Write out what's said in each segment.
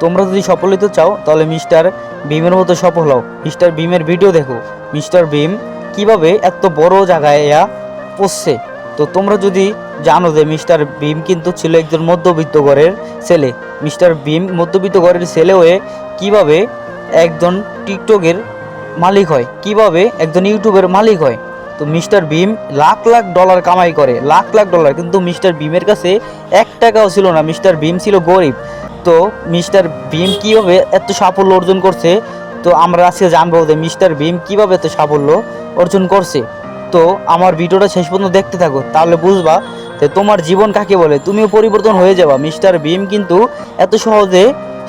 তোমরা যদি সফল হতে চাও, তাহলে মিস্টার ভীমের মতো সফল হও। মিস্টার ভীমের ভিডিও দেখো। মিস্টার ভীম কীভাবে এত বড় জায়গায় ইয়া পড়ছে? তো তোমরা যদি জানো যে মিস্টার ভীম কিন্তু ছিল একজন মধ্যবিত্ত ঘরের ছেলে। মিস্টার ভীম মধ্যবিত্ত ঘরের ছেলে হয়ে কীভাবে একজন টিকটকের মালিক হয়? কীভাবে একজন ইউটিউবের মালিক হয়? তো মিস্টার ভীম লাখ লাখ ডলার কামাই করে। লাখ লাখ ডলার। কিন্তু মিস্টার ভীমের কাছে এক টাকাও ছিল না। মিস্টার ভীম ছিল গরিব। তো মিস্টার ভীম কীভাবে এত সাফল্য অর্জন করছে? তো আমরা আজকে জানব যে মিস্টার ভীম কীভাবে এত সাফল্য অর্জন করছে। তো আমার ভিডিওটা শেষ পর্যন্ত দেখতে থাকো, তাহলে বুঝবা যে তোমার জীবন কাকে বলে। তুমিও পরিবর্তন হয়ে যাবা। মিস্টার ভীম কিন্তু এত সহজে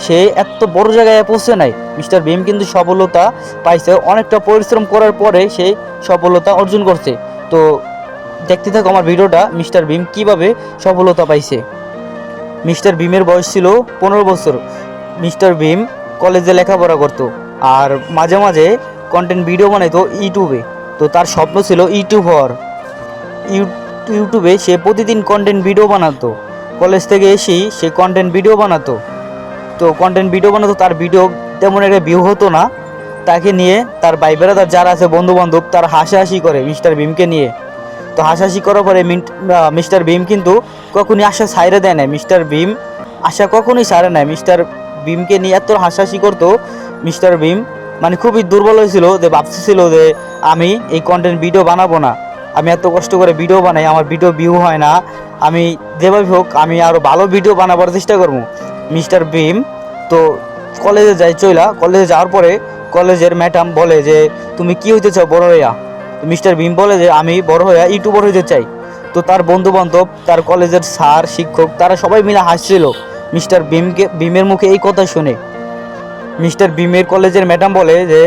সে এত বড় জায়গায় পৌঁছে নাই। মিস্টার ভীম কিন্তু সফলতা পাইছে, অনেকটা পরিশ্রম করার পরে সে সফলতা অর্জন করছে। তো দেখতে থাকো আমার ভিডিওটা, মিস্টার ভীম কীভাবে সফলতা পাইছে। মিস্টার ভীমের বয়স ছিল পনেরো বছর। মিস্টার ভীম কলেজে লেখাপড়া করতো আর মাঝে মাঝে কন্টেন্ট ভিডিও বানাইতো ইউটিউবে। তো তার স্বপ্ন ছিল ইউটিউব হওয়ার। ইউ- ইউটিউবে সে প্রতিদিন কন্টেন্ট ভিডিও বানাতো। কলেজ থেকে এসেই সে কন্টেন্ট ভিডিও বানাতো। তো কন্টেন্ট ভিডিও বানাতো, তার ভিডিও তেমন একটা ভিউ হতো না। তাকে নিয়ে তার ভাই তার যারা আছে বন্ধু বান্ধব তার হাসাহাসি করে মিস্টার ভীমকে নিয়ে। তো হাসাহাসি করার পরে মিস্টার ভীম কিন্তু কখনই আশা ছাইরে দেয় না মিস্টার ভীম আশা কখনোই ছাড়ে নাই। মিস্টার ভীমকে নিয়ে এত হাসাহাসি করতো মিস্টার ভীম মানে খুবই দুর্বল হয়েছিল যে ভাবতেছিল যে আমি এই কন্টেন্ট ভিডিও বানাবো না। আমি এত কষ্ট করে ভিডিও বানাই, আমার ভিডিও ভিউ হয় না। আমি যেভাবে হোক, আমি আরও ভালো ভিডিও বানাবার চেষ্টা করব। মিস্টার ভীম তো কলেজে যাই চইলা কলেজে যাওয়ার পরে কলেজের ম্যাডাম বলে যে, তুমি কি হইতে চাও বড় হইয়া মিস্টার ভীম বলে যে, আমি বড় হইয়া ইউটিউবার হইতে চাই। তো তার বন্ধু বান্ধব তার কলেজের স্যার, শিক্ষক, তারা সবাই মিলে হাসছিল। মিস্টার ভীমকে, ভীমের মুখে এই কথা শুনে। মিস্টার ভীমের কলেজের ম্যাডাম বলে যে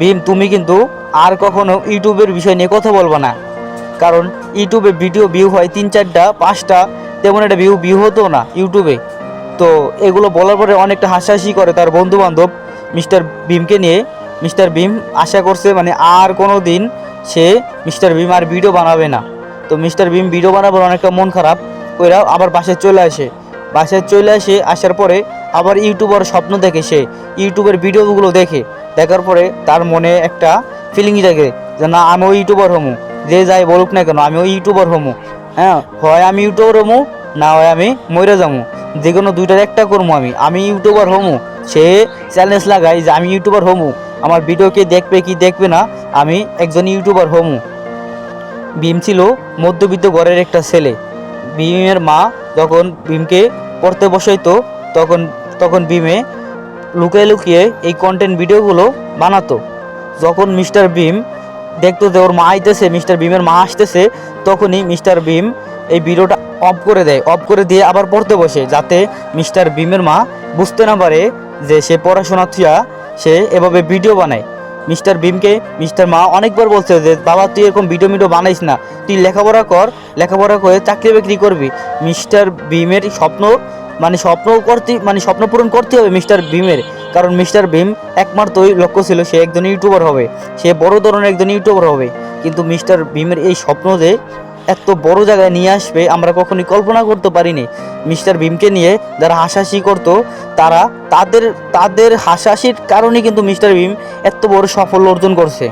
ভীম, তুমি কিন্তু আর কখনো ইউটিউবের বিষয় নিয়ে কথা বলব না। কারণ ইউটিউবে ভিডিও ভিউ হয় তিন চারটা, পাঁচটা, তেমন একটা ভিউ ভিউ হতো না ইউটিউবে। তো এগুলো বলার পরে অনেকটা হাসাহাসি করে তার বন্ধু বান্ধব মিস্টার ভীমকে নিয়ে। মিস্টার ভীম আশা করছে মানে আর কোনো দিন সে মিস্টার ভীম আর ভিডিও বানাবে না। তো মিস্টার ভীম ভিডিও বানাবার অনেকটা মন খারাপ ওইরা আবার বাসায় চলে আসে। বাসায় চলে আসে, আসার পরে আবার ইউটিউবার স্বপ্ন দেখে সে। ইউটিউবের ভিডিওগুলো দেখে। দেখার পরে তার মনে একটা ফিলিং জাগে যে, না, আমি ওই ইউটিউবার হমু। যে যাই বলুক না কেন, আমি ওই ইউটিউবার হমু। হ্যাঁ হয় আমি ইউটিউবার হমু, না হয় আমি মরে যাব যে কোনো দুইটার একটা করব আমি। আমি ইউটিউবার হমু। সে চ্যালেঞ্জ লাগাই যে, আমি ইউটিউবার হমু। আমার ভিডিও কে দেখবে কি দেখবে না, আমি একজন ইউটিউবার হমু। ভীম ছিল মধ্যবিত্ত ঘরের একটা ছেলে। ভীমের মা যখন ভীমকে পড়তে বসাইতো, তখন তখন ভীমে লুকিয়ে লুকিয়ে এই কন্টেন্ট ভিডিওগুলো বানাতো। যখন মিস্টার ভীম দেখতো যে ওর মা আইতেছে, মিস্টার ভীমের মা আসতেছে, তখনই মিস্টার ভীম এই ভিডিওটা অফ করে দেয়। অফ করে দিয়ে আবার পড়তে বসে, যাতে মিস্টার ভীমের মা বুঝতে না পারে যে সে পড়াশোনা থুয়া সে এভাবে ভিডিও বানায়। মিস্টার ভীমকে মিস্টার মা অনেকবার বলছে যে, বাবা, তুই এরকম ভিডিও মিডিও বানাইস না। তুই লেখাপড়া কর, লেখাপড়া করে চাকরি বাকরি করবি। মিস্টার ভীমের স্বপ্ন মানে স্বপ্ন করতে মানে স্বপ্ন পূরণ করতে হবে মিস্টার ভীমের। কারণ মিস্টার ভীম একমাত্রই লক্ষ্য ছিল সে একজন ইউটিউবার হবে। সে বড় ধরনের একজন ইউটিউবার হবে। কিন্তু মিস্টার ভীমের এই স্বপ্ন যে এত বড় জায়গায় নিয়ে আসবে, আমরা কখনোই কল্পনা করতে পারিনি। মিস্টার ভীমকে নিয়ে যারা হাসাহাসি করতো, তারা তাদের তাদের হাসাহাসির কারণে কিন্তু মিস্টার ভীম এত বড় সাফল্য অর্জন করছে।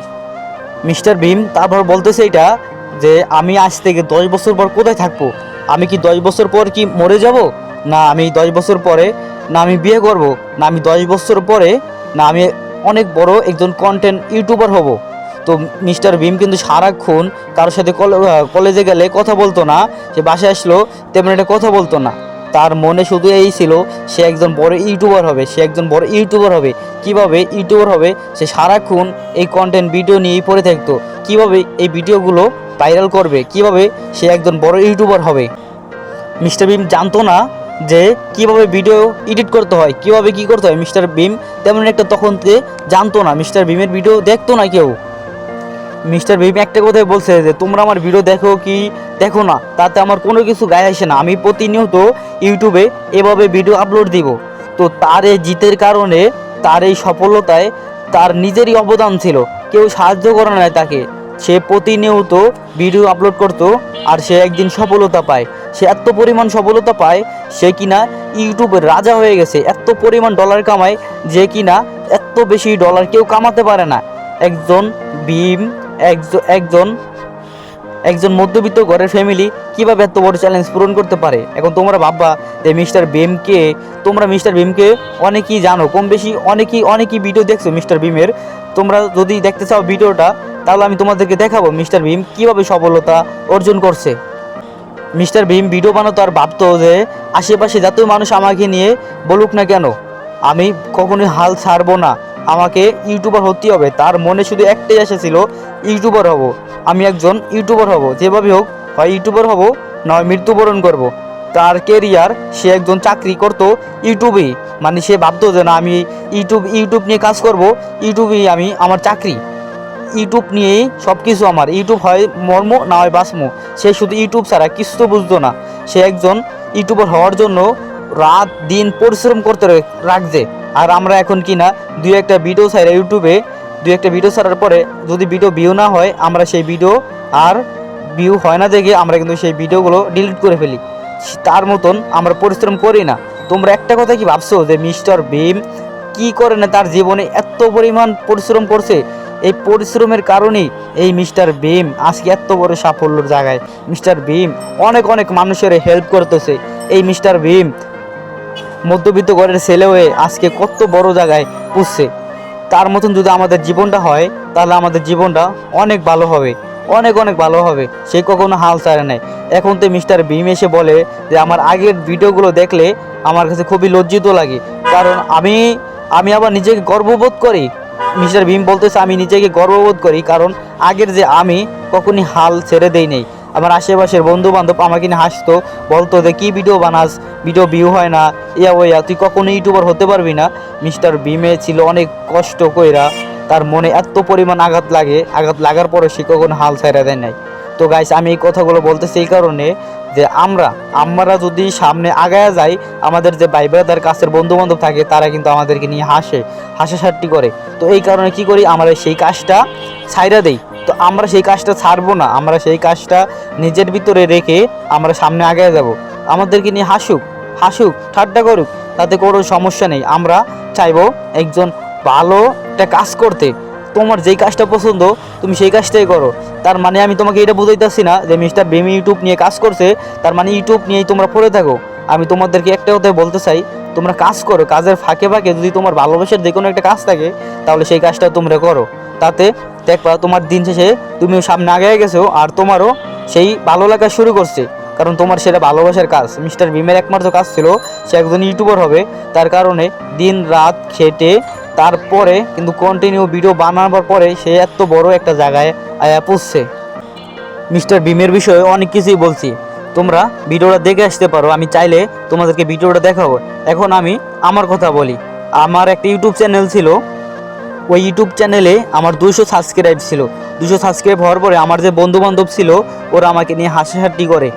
মিস্টার ভীম তারপর বলতেছে এটা যে, আমি আজ থেকে দশ বছর পর কোথায় থাকব? আমি কি দশ বছর পর কি মরে যাব? না, আমি দশ বছর পরে, না, আমি বিয়ে করব। না, আমি দশ বছর পরে, না, আমি অনেক বড় একজন কন্টেন্ট ইউটিউবার হব। তো মিস্টার ভীম কিন্তু সারাক্ষণ কারোর সাথে কলে- কলেজে গেলে কথা বলতো না, সে বাসায় আসলো, তেমন একটা কথা বলতো না। তার মনে শুধু এই ছিল, সে একজন বড় ইউটিউবার হবে, সে একজন বড় ইউটিউবার হবে। কীভাবে ইউটিউবার হবে? সে সারাক্ষণ এই কন্টেন্ট ভিডিও নিয়েই পড়ে থাকতো। কীভাবে এই ভিডিওগুলো ভাইরাল করবে? কীভাবে সে একজন বড় ইউটিউবার হবে? মিস্টার ভীম জানতো না যে কীভাবে ভিডিও এডিট করতে হয়, কীভাবে কি করতে হয়। মিস্টার ভীম তেমন একটা তখন জানতো না। মিস্টার ভীমের ভিডিও দেখতো না কেউ। মিস্টার ভীম একটা কথাই বলছে যে, তোমরা আমার ভিডিও দেখো কি? দেখো না। তাতে আমার কোনো কিছু গায়ে আসে না। আমি প্রতিনিয়ত ইউটিউবে এভাবে ভিডিও আপলোড দিব। তো তার এই জিতের কারণে, তার এই সফলতায় তার নিজেরই অবদান ছিল। কেউ সাহায্য করে না তাকে। সে প্রতিনিয়ত ভিডিও আপলোড করতো আর সে একদিন সফলতা পায়। সে এত পরিমাণ সফলতা পায় সে কিনা ইউটিউবের রাজা হয়ে গেছে। এত পরিমাণ ডলার কামায় যে কিনা এত বেশি ডলার কেউ কামাতে পারে না। একজন ভীম একজন একজন মধ্যবিত্ত ঘরের ফ্যামিলি কীভাবে এত বড় চ্যালেঞ্জ পূরণ করতে পারে? এখন তোমরা ভাববা যে মিস্টার ভীমকে তোমরা মিস্টার ভীমকে অনেকেই জানো, কম বেশি অনেকেই অনেকেই ভিডিও দেখছ মিস্টার ভীমের। তোমরা যদি দেখতে চাও ভিডিওটা, তাহলে আমি তোমাদেরকে দেখাবো মিস্টার ভীম কীভাবে সফলতা অর্জন করছে। মিস্টার ভীম ভিডিও বানাতো আর ভাবতো যে আশেপাশে যতই মানুষ আমাকে নিয়ে বলুক না কেন, আমি কখনোই হাল ছাড়বো না। আমাকে ইউটিউবার হতেই হবে। তার মনে শুধু একটাই আশা ছিল, ইউটিউবার হব। আমি একজন ইউটিউবার হব। যেভাবে হোক, হয় ইউটিউবার হব, নয় মৃত্যুবরণ করব। তার কেরিয়ার সে একজন চাকরি করতো ইউটিউবেই। মানে সে ভাবতো যে, না, আমি ইউটিউব ইউটিউব নিয়ে কাজ করব, ইউটিউবেই আমি আমার চাকরি। ইউটিউব নিয়েই সব কিছু আমার। ইউটিউব হয় মর্ম, না হয় বাসমু। সে শুধু ইউটিউব ছাড়া কিছু তো বুঝতো না। সে একজন ইউটিউবার হওয়ার জন্য রাত দিন পরিশ্রম করতে রাখছে। আর আমরা এখন কি না, দুই একটা ভিডিও ছাড়া ইউটিউবে দুই একটা ভিডিও ছাড়ার পরে যদি ভিডিও ভিউ না হয়, আমরা সেই ভিডিও আর ভিউ হয় না দেখে আমরা কিন্তু সেই ভিডিওগুলো ডিলিট করে ফেলি। তার মতন আমরা পরিশ্রম করি না। তোমরা একটা কথা কি ভাবছ যে মিস্টার ভীম কি করে না তার জীবনে এত পরিমাণ পরিশ্রম করছে? এই পরিশ্রমের কারণেই এই মিস্টার ভীম আজকে এত বড় সাফল্যর জায়গায়। মিস্টার ভীম অনেক অনেক মানুষের হেল্প করতেছে। এই মিস্টার ভীম মধ্যবিত্ত ঘরের ছেলে হয়ে আজকে কত বড় জায়গায় পুষছে। তার মতন যদি আমাদের জীবনটা হয়, তাহলে আমাদের জীবনটা অনেক ভালো হবে, অনেক অনেক ভালো হবে। সে কখনো হাল ছাড়ে নাই। এখন তো মিস্টার ভীম এসে বলে যে, আমার আগের ভিডিওগুলো দেখলে আমার কাছে খুবই লজ্জিত লাগে। কারণ আমি আমি আবার নিজেকে গর্ববোধ করি। মিস্টার ভীম বলতেছে, আমি নিজেকে গর্ববোধ করি কারণ আগের যে আমি কখনই হাল ছেড়ে দেই নেই। আমার আশেপাশের বন্ধু বান্ধব আমাকে নিয়ে হাসতো, বলতো যে, কী ভিডিও বানাস? ভিডিও ভিউ হয় না। ইয়া, ওয়া, তুই কখনো ইউটিউবার হতে পারবি না? মিস্টার ভীমে ছিল অনেক কষ্ট কইরা তার মনে এত পরিমাণ আঘাত লাগে, আঘাত লাগার পরে সে কখনো হাল ছেড়ে দেয় নাই। তো গাইস আমি এই কথাগুলো বলতেছি এই কারণে যে, আমরা আমরা যদি সামনে আগায়া যাই, আমাদের যে ভাই ব্রাদার কাছের বন্ধু বান্ধব থাকে, তারা কিন্তু আমাদেরকে নিয়ে হাসে, হাসাহাসি করে। তো এই কারণে কি করি, আমরা সেই কাজটা ছাইরা দেই। তো আমরা সেই কাজটা ছাড়বো না, আমরা সেই কাজটা নিজের ভিতরে রেখে আমরা সামনে আগে যাব। আমাদেরকে নিয়ে হাসুক হাসুক, ঠাট্টা করুক, তাতে কোনো সমস্যা নেই। আমরা চাইব একজন ভালো একটা কাজ করতে। তোমার যেই কাজটা পছন্দ, তুমি সেই কাজটাই করো। তার মানে আমি তোমাকে এটা বুঝাইতেছি না যে মিস্টার বেমি ইউটিউব নিয়ে কাজ করছে, তার মানে ইউটিউব নিয়েই তোমরা পড়ে থাকো। আমি তোমাদেরকে একটা কথাই বলতে চাই, তোমরা কাজ করো, কাজের ফাঁকে ফাঁকে যদি তোমার ভালোবাসার যে কোনো একটা কাজ থাকে, তাহলে সেই কাজটা তোমরা করো। তাতে দেখবা তোমার দিন শেষে তুমিও সামনে আগে গেছো আর তোমারও সেই ভালো লাগা শুরু করছে। কারণ তোমার সেটা ভালোবাসার কাজ। মিস্টার ভীমের একমাত্র কাজ ছিল সে একজন ইউটিউবার হবে। তার কারণে দিন রাত খেটে তারপরে কিন্তু কন্টিনিউ ভিডিও বানাবার পরে সে এত বড় একটা জায়গায় আয়া মিস্টার ভীমের বিষয়ে অনেক কিছুই বলছি। তোমরা ভিডিওটা দেখে আসতে পারো। আমি চাইলে তোমাদেরকে ভিডিওটা দেখাবো। এখন আমি আমার কথা বলি। আমার একটা ইউটিউব চ্যানেল ছিল ওই ইউটিউব চ্যানেলে আমার দুশো সাবস্ক্রাইব ছিল। দুশো সাবস্ক্রাইব হওয়ার পরে আমার যে বন্ধু বান্ধব ছিল, ওরা আমাকে নিয়ে হাসাহাটি করে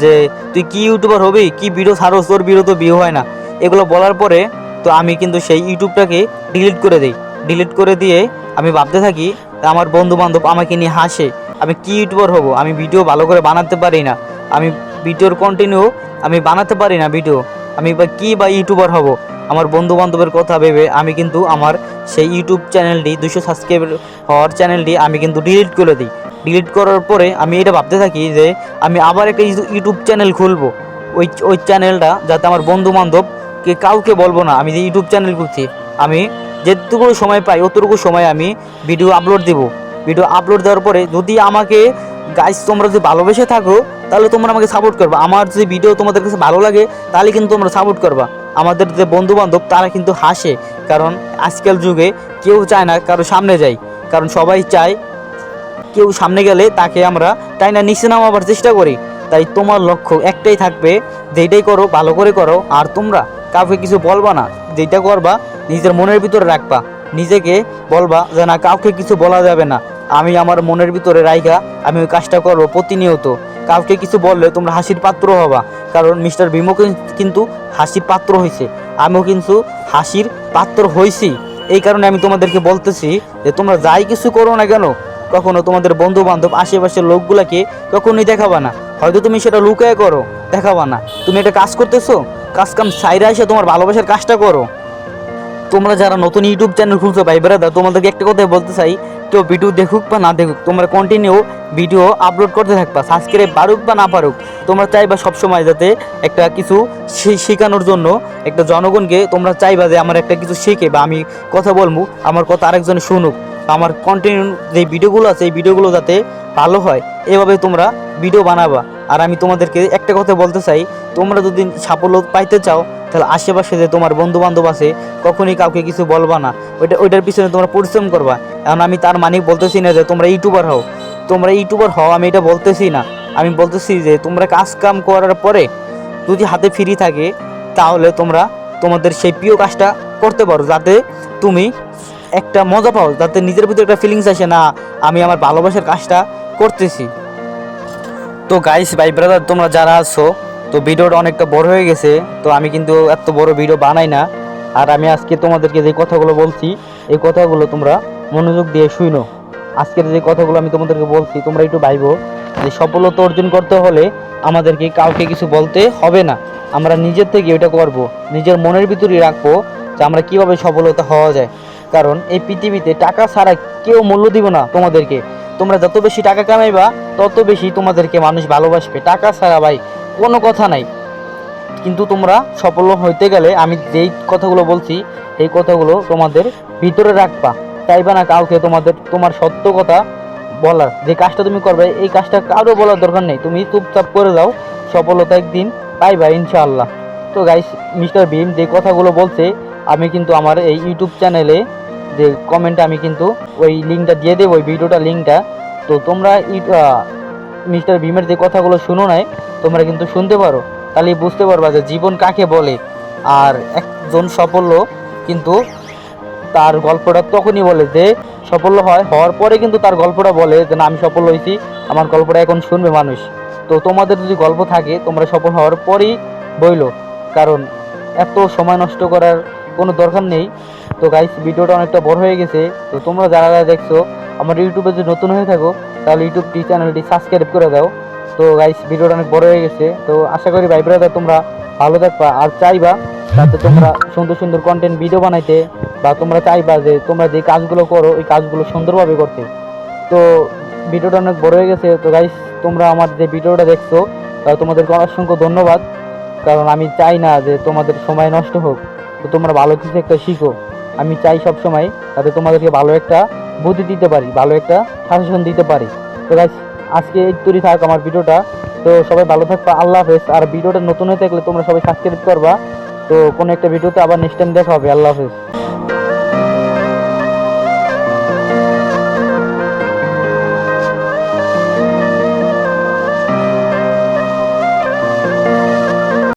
যে, তুই কি ইউটিউবার হবি? কি ভিডিও ছাড়োস তোর ভিডিও তো ভিউ হয় না। এগুলো বলার পরে তো আমি কিন্তু সেই ইউটিউবটাকে ডিলিট করে দিই। ডিলিট করে দিয়ে আমি ভাবতে থাকি আমার বন্ধু বান্ধব আমাকে নিয়ে হাসে। আমি কি ইউটিউবার হব? আমি ভিডিও ভালো করে বানাতে পারি না। আমি ভিডিওর কন্টিনিউ আমি বানাতে পারি না ভিডিও আমি বা কী বা ইউটিউবার হব? আমার বন্ধু বান্ধবের কথা ভেবে আমি কিন্তু আমার সেই ইউটিউব চ্যানেলটি দুশো সাবস্ক্রাইবার হওয়ার চ্যানেলটি আমি কিন্তু ডিলিট করে দিই। ডিলিট করার পরে আমি এটা ভাবতে থাকি যে আমি আবার একটা ইউ- ইউটিউব চ্যানেল খুলবো। ওই ওই চ্যানেলটা যাতে আমার বন্ধু বান্ধবকে কাউকে বলব না, আমি যে ইউটিউব চ্যানেল করছি আমি যেটুকু সময় পাই অতটুকু সময় আমি ভিডিও আপলোড দিব। ভিডিও আপলোড দেওয়ার পরে যদি আমাকে গাইস তোমরা যদি ভালোবেসে থাকো, তাহলে তোমরা আমাকে সাপোর্ট করবা। আমার যদি ভিডিও তোমাদের কাছে ভালো লাগে, তাহলে কিন্তু তোমরা সাপোর্ট করবা। আমাদের যে বন্ধু বান্ধব তারা কিন্তু হাসে। কারণ আজকাল যুগে কেউ চায় না কারও সামনে যাই। কারণ সবাই চায় কেউ সামনে গেলে তাকে আমরা তাই না নিচে নামাবার চেষ্টা করি। তাই তোমার লক্ষ্য একটাই থাকবে, যেইটাই করো, ভালো করে করো। আর তোমরা কাউকে কিছু বলবা না। যেটা করবা, নিজের মনের ভিতরে রাখবা। নিজেকে বলবা যে, না, কাউকে কিছু বলা যাবে না। আমি আমার মনের ভিতরে রাইখা, আমি ওই কাজটা করব প্রতিনিয়ত। কাউকে কিছু বললে তোমরা হাসির পাত্র হবা। কারণ মিস্টার ভীমও কিন্তু হাসির পাত্র হয়েছে আমিও কিন্তু হাসির পাত্র হয়েছি এই কারণে আমি তোমাদেরকে বলতেছি যে তোমরা যাই কিছু করো না কেন, কখনো তোমাদের বন্ধু বান্ধব আশেপাশের লোকগুলাকে কখনোই দেখাবা না। হয়তো তুমি সেটা লুকায় করো, দেখাবা না। তুমি একটা কাজ করতেছো, কাজ কাম সাইরা এসে তোমার ভালোবাসার কাজটা করো। তোমরা যারা নতুন ইউটিউব চ্যানেল খুলছো ভাই ব্রাদার তোমাদেরকে একটা কথাই বলতে চাই কেউ ভিডিও দেখুক বা না দেখুক, তোমরা কন্টিনিউ ভিডিও আপলোড করতে থাকবা সাবস্ক্রাইব পারুক বা না পারুক তোমরা চাইবা সবসময় যাতে একটা কিছু শেখানোর জন্য একটা জনগণকে তোমরা চাইবা যে আমার একটা কিছু শিখে বা আমি কথা বলব, আমার কথা আরেকজন শুনুক, আমার কন্টিনিউ যে ভিডিওগুলো আছে, এই ভিডিওগুলো যাতে ভালো হয়, এভাবে তোমরা ভিডিও বানাবা। আর আমি তোমাদেরকে একটা কথা বলতে চাই, তোমরা যদি সাফল্য পাইতে চাও তাহলে আশেপাশে যে তোমার বন্ধু বান্ধব আছে, কখনই কাউকে কিছু বলবা না। ওইটা ওইটার পিছনে তোমরা পরিশ্রম করবা। এখন আমি তার মানে বলতেছি না যে তোমরা ইউটিউবার হও। তোমরা ইউটিউবার হও, আমি এটা বলতেছি না। আমি বলতেছি যে তোমরা কাজ কাম করার পরে যদি হাতে ফ্রি থাকে, তাহলে তোমরা তোমাদের সেই প্রিয় কাজটা করতে পারো। যাতে তুমি একটা মজা পাও, যাতে নিজের ভিতরে একটা ফিলিংস আসে, না, আমি আমার ভালোবাসার কাজটা করতেছি। তো গাইস ভাই ব্রাদার তোমরা যারা আছো তো ভিডিওটা অনেকটা বড় হয়ে গেছে, তো আমি কিন্তু এত বড় ভিডিও বানাই না। আর আমি আজকে তোমাদেরকে যে কথাগুলো বলছি, এই কথাগুলো তোমরা মনোযোগ দিয়ে শুনো। আজকের যে কথাগুলো আমি তোমাদেরকে বলছি, তোমরা একটু ভাইবো, যে সফলতা অর্জন করতে হলে আমাদেরকে কাউকে কিছু বলতে হবে না। আমরা নিজের থেকে ওইটা করব, নিজের মনের ভিতরেই রাখব যে আমরা কীভাবে সফলতা হওয়া যায়। কারণ এই পৃথিবীতে টাকা ছাড়া কেউ মূল্য দিব না তোমাদেরকে। তোমরা যত বেশি টাকা কামাইবা, তত বেশি তোমাদেরকে মানুষ ভালোবাসবে। টাকা ছাড়া ভাই কোনো কথা নাই। কিন্তু তোমরা সফল হইতে গেলে আমি যেই কথাগুলো বলছি এই কথাগুলো তোমাদের ভিতরে রাখবা। চাইবা না কাউকে তোমাদের, তোমার সত্য কথা বলার। যে কাজটা তুমি করবে, এই কাজটা কারও বলার দরকার নেই। তুমি চুপচাপ করে দাও সফলতা একদিন পাইবা ইনশাআল্লাহ। তো গাইস মিস্টার ভীম যে কথাগুলো বলছে, আমি কিন্তু আমার এই ইউটিউব চ্যানেলে যে কমেন্টে আমি কিন্তু ওই লিঙ্কটা দিয়ে দেবো, ওই ভিডিওটা লিঙ্কটা তো তোমরা মিস্টার ভীমের যে কথাগুলো শুনো নাই, তোমরা কিন্তু শুনতে পারো। তাহলে বুঝতে পারবা যে জীবন কাকে বলে। আর একজন সাফল্য কিন্তু তার গল্পটা তখনই বলে যে, সাফল্য হয়, হওয়ার পরে কিন্তু তার গল্পটা বলে যে, না, আমি সফল হয়েছি আমার গল্পটা এখন শুনবে মানুষ। তো তোমাদের যদি গল্প থাকে, তোমরা সফল হওয়ার পরেই বইলো। কারণ এত সময় নষ্ট করার কোনো দরকার নেই। তো গাইস ভিডিওটা অনেকটা বড় হয়ে গেছে। তো তোমরা যারা যারা দেখছ, আমার ইউটিউবে যদি নতুন হয়ে থাকো তাহলে ইউটিউবটি চ্যানেলটি সাবস্ক্রাইব করে দাও। তো গাইস ভিডিওটা অনেক বড় হয়ে গেছে। তো আশা করি ভাই ব্রাদার তোমরা ভালো থাকবা আর চাইবা তাতে তোমরা সুন্দর সুন্দর কন্টেন্ট ভিডিও বানাইতে বা তোমরা চাইবা যে তোমরা যে কাজগুলো করো, ওই কাজগুলো সুন্দরভাবে করতে। তো ভিডিওটা অনেক বড় হয়ে গেছে। তো গাইস তোমরা আমার যে ভিডিওটা দেখছ তোমাদেরকে অসংখ্য ধন্যবাদ। কারণ আমি চাই না যে তোমাদের সময় নষ্ট হোক। তো তোমরা ভালো কিছু একটা শিখো। আমি চাই সব সময় যাতে তোমাদেরকে ভালো একটা বুদ্ধি দিতে পারি, ভালো একটা সাজেশন দিতে পারি। তো গাইস আজকে এই তৈরি থাক আমার ভিডিওটা। তো সবাই ভালো থাকবে, আল্লাহ হাফেজ। আর ভিডিওটা নতুন হয়ে থাকলে তোমরা সবাই সাবস্ক্রাইব করবা। তো কোনো একটা ভিডিওতে আবার নেক্সট টাইম দেখা হবে, আল্লাহ হাফেজ।